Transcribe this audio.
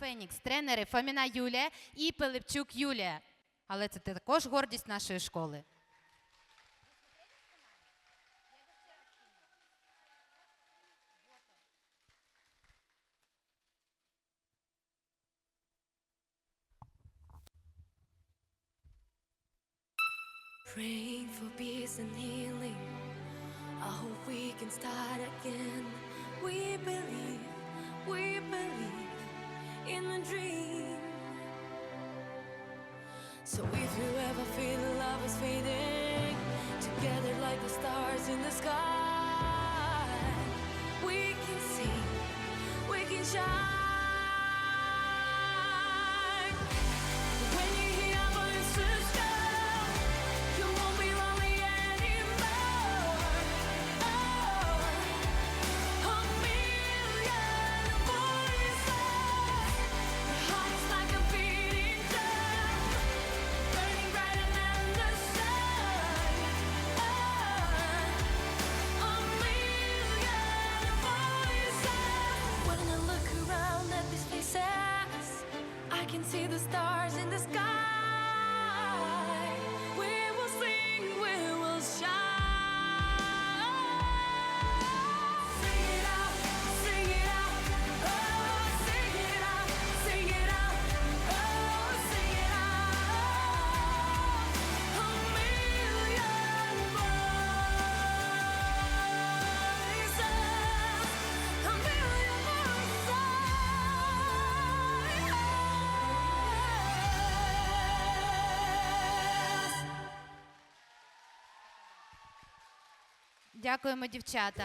Фенікс, тренери Фоміна Юлія і Пилипчук Юлія. Але це також гордість нашої школи. Praying for peace and healing. I hope we can start again. We believe, we believe in the dream. So if you ever feel the love is fading, together like the stars in the sky, we can see, we can shine. Around at these faces, I can see the stars in the sky. Дякуємо, дівчата.